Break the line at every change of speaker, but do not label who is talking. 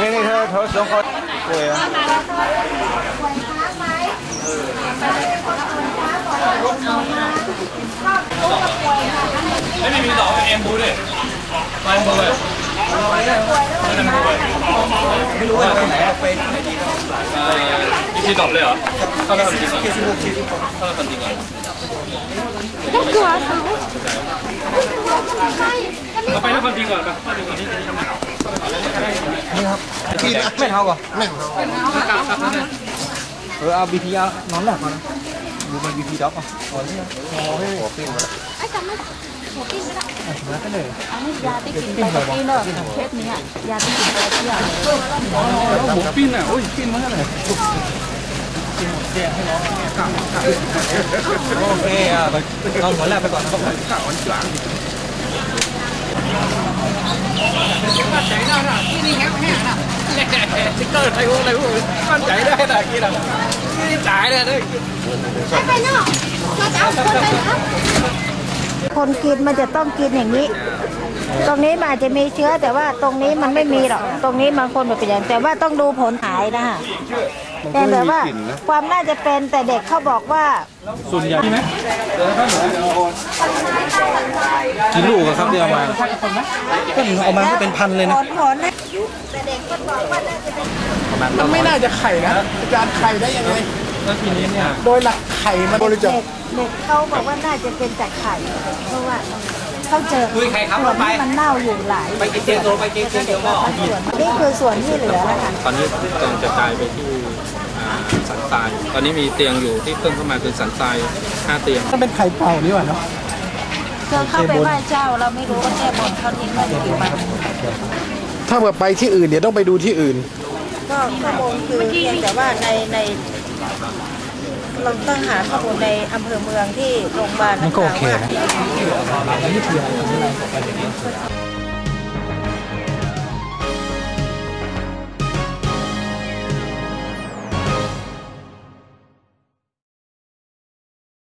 นั่งศึก นี่
นี่เธอเธอสองคนป่วยอะ
ษาป่วยค้าไหมป่วยค้าก่อนลูกเอามาครอบครัวป่วยค่ะ
ไม่มีต่อเอ็มบูดิไปเอ็มบูเลย
ไม่รู้ว่าไปไหนอะไป
ยี่สิบดอกเลยเหรอเข้าได้คนจริงเหรอเข้าได้คนจริงเหรอ
ต้องกลัวเขา
เราไปแล้วคนจริงก่อนไปเข้าดูก่อน ที่
กินไม่เท่าก่อนไม่เท่าเออเอาบีพีเอานอนหลับก่อนนะดูมันบีพีด็อกอ่ะอ๋อนี่อ๋อให้หัวปิ้งมาแล้ว
ไอ้จำไม่หัวปิ้งไม่ได้
อ่ะชนะกันเลย
อันนี้ยาที่กินไปเมื่อกี้เนอะเทปนี้ยาที่กินไปเที่ยว
หมูปิ้นอ่ะโอ้ยปิ้นมาเท่าไหร่
โอเคอ่ะไปนอนหัวแรกไปก่อนนะ
ติ๊กเกอร์ไทยโอ้อะไรพวกมั่นใจได้แต่กี้นะนี่จ่ายเลยด้วย
ไปเนาะมาจะเอาคนไปเหรอคนกินมันจะต้องกินอย่างนี้ ตรงนี้มันอาจจะมีเชื้อแต่ว่าตรงนี้มันไม่มีหรอก ตรงนี้บางคนแบบเป็นอย่างแต่ว่าต้องดูผลหายนะคะ แต่แบบว่าความน่าจะเป็นแต่เด็กเขาบอกว่า
ส่วนใหญ่ไหมกี่ลูกอะครับเดียวมาก็เอามาก็เป็นพันเลย
ผ
นะ
ลผลนะแต่เด็กก็บอกว่าน่าจะเป็น
มันไม่น่าจะไข่นะอาจารย์ไข่ได้ยังไง
แล้วทีนี้เนี่ย
โดยหลักไข่มันบริจาค
เด็กเด็กเขาบอกว่าน่าจะเป็นจากไข่ เพราะว่าเขาเจอส่วนที่มันเน่าอยู่หลาย
ไปกินเตียงโตไปกินเตียงเดียวก็
ส่วนนี่คือส่วนที่เหลือนะคะ
ตอนนี้กำลังจะกลายไปที่ สันทราย ตอนนี้มีเตียงอยู่ที่เพิ่มเข้ามาคือสันทรายห้าเตียง
ถ้าเป็นไข่เปล่านี่หว่าเนาะ
เธอเข้าไปไหว้เจ้าเราไม่รู้ว่าแก้บนเขาทิ้งไว้กี่วัน
ถ้าเกิดไปที่อื่นเดี๋ยวต้องไปดูที่อื่น
ก็ข้อมูลคือเพียงแต่ว่าในในเราต้องหาข้อมูลในอำเภอเมืองที่โรงพยาบาล
มันก็โอเคนะ
ว่า